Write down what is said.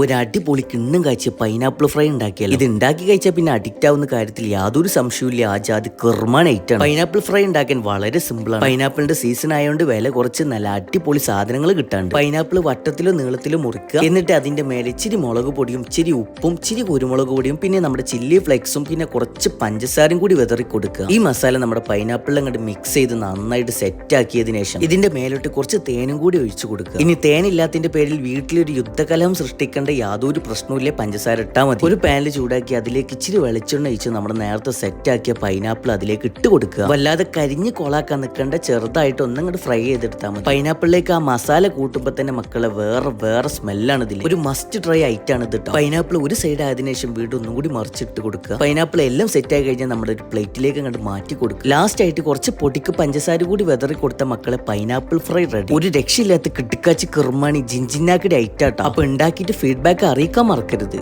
ഒരു അടിപൊളി കിണ്ണം കാഴ്ച പൈനാപ്പിൾ ഫ്രൈ ഉണ്ടാക്കിയാൽ ഇത് ഉണ്ടാക്കി കഴിച്ചാൽ പിന്നെ അഡിക്റ്റ് ആവുന്ന കാര്യത്തിൽ യാതൊരു സംശയമില്ല ആ ജാതി കിർമാൻ പൈനാപ്പിൾ ഫ്രൈ ഉണ്ടാക്കാൻ വളരെ സിമ്പിൾ ആണ്. പൈനാപ്പിളിന്റെ സീസൺ ആയതുകൊണ്ട് വില കുറച്ച് നല്ല അടിപൊളി സാധനങ്ങൾ കിട്ടാണ്ട്. പൈനാപ്പിൾ വട്ടത്തിലോ നീളത്തിലോ മുറിക്കുക. എന്നിട്ട് അതിന്റെ മേലെ ഇച്ചിരി മുളക് പൊടിയും ഇച്ചിരി ഉപ്പും ഇച്ചിരി കുരുമുളക് പൊടിയും പിന്നെ നമ്മുടെ ചില്ലി ഫ്ലെക്സും പിന്നെ കുറച്ച് പഞ്ചസാരയും കൂടി വിതറി കൊടുക്കുക. ഈ മസാല നമ്മുടെ പൈനാപ്പിളിൽ അങ്ങോട്ട് മിക്സ് ചെയ്ത് നന്നായിട്ട് സെറ്റ് ആക്കിയതിനു ശേഷം ഇതിന്റെ മേലോട്ട് കുറച്ച് തേനും കൂടി ഒഴിച്ചു കൊടുക്കുക. ഇനി തേനില്ലാത്തതിന്റെ പേരിൽ വീട്ടിലൊരു യുദ്ധകലം സൃഷ്ടിക്കേണ്ട യാതൊരു പ്രശ്നവുമില്ല. പഞ്ചസാര ഇട്ടാൽ മതി. ഒരു പാനിൽ ചൂടാക്കി അതിലേക്ക് ഇച്ചിരി വെളിച്ചെണ്ണ ഒഴിച്ച് നമ്മുടെ നേരത്തെ സെറ്റ് ആക്കിയ പൈനാപ്പിൾ അതിലേക്ക് ഇട്ട് കൊടുക്കുക. വല്ലാതെ കരിഞ്ഞ് കൊളാക്കാൻ നിൽക്കേണ്ട ചെറുതായിട്ട് ഒന്നങ്ങോട്ട് ഫ്രൈ ചെയ്തെടുത്താൽ മതി. പൈനാപ്പിളിലേക്ക് ആ മസാല കൂട്ടുമ്പോൾ തന്നെ മക്കളെ വേറെ വേറെ സ്മെല്ലാണ് ഇതിൽ ഒരു മസ്റ്റ് ട്രൈ ആണ് ഇത് പൈനാപ്പിൾ ഒരു സൈഡ് ആയതിനു ശേഷം വീണ്ടും ഒന്നും കൂടി മറിച്ചിട്ട് കൊടുക്കുക. പൈനാപ്പിൾ എല്ലാം സെറ്റ് ആയി കഴിഞ്ഞാൽ നമ്മുടെ ഒരു പ്ലേറ്റിലേക്ക് അങ്ങോട്ട് മാറ്റി കൊടുക്കുക. ലാസ്റ്റ് ആയിട്ട് കുറച്ച് പൊടിക്ക് പഞ്ചസാര കൂടി വെതറി കൊടുത്ത മക്കളെ പൈനാപ്പിൾ ഫ്രൈ റെഡി ഒരു രക്ഷയില്ലാത്ത കിട്ടിക്കാച്ചി കിർമാണി ജിഞ്ചിനാക്കിടെ ഐറ്റാട്ടോ അപ്പൊ ഉണ്ടാക്കിയിട്ട് ഫീഡ്ബാക്ക് അറിയിക്കാൻ മറക്കരുത്.